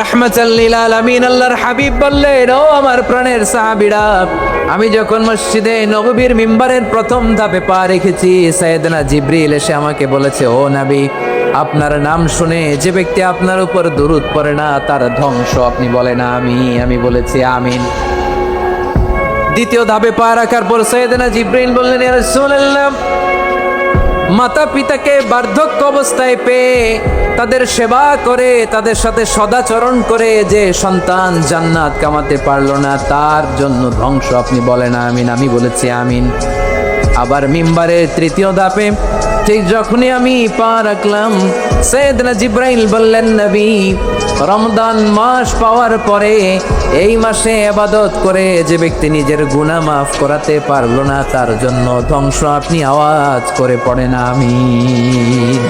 রাহমাতাল্লিল আলামিন, আল্লাহর হাবিব বললেন, ও আমার প্রাণের সাহাবীরা, আমি যখন মসজিদে নববীর মিম্বারের প্রথম ধাপে পা রেখেছি, সাইয়েদনা জিব্রিল এসে আমাকে বলেছে, ও নবী, আপনার নাম শুনে যে ব্যক্তি আপনার উপর দুরুদ পড়ে না, তার ধ্বংস আপনি বলেন, আমি আমি বলেছি, আমিন। দ্বিতীয় ধাপে পা রাখার পর সৈয়দনা জিব্রাইল বললেন রাসূলুল্লাহ মাতা পিতাকে বার্ধক্য অবস্থায় পেয়ে তাদের সেবা করে, তাদের সাথে সদাচরণ করে যে সন্তান জান্নাত কামাতে পারল না, তার জন্য ধ্বংস। আপনি বলেন, আমিন, আমি বলেছি, আমিন। আবার মিম্বারের তৃতীয় ধাপে, ঠিক যখনই আমি পা রাখলাম সৈয়দনা জিব্রাইল বললেন, নবী রমদান মাস পাওয়ার পরে এই মাসে আবাদত করে যে ব্যক্তি নিজের গুণা মাফ করাতে পারল না, তার জন্য ধ্বংস আপনি আওয়াজ করে পড়েন, আমিন।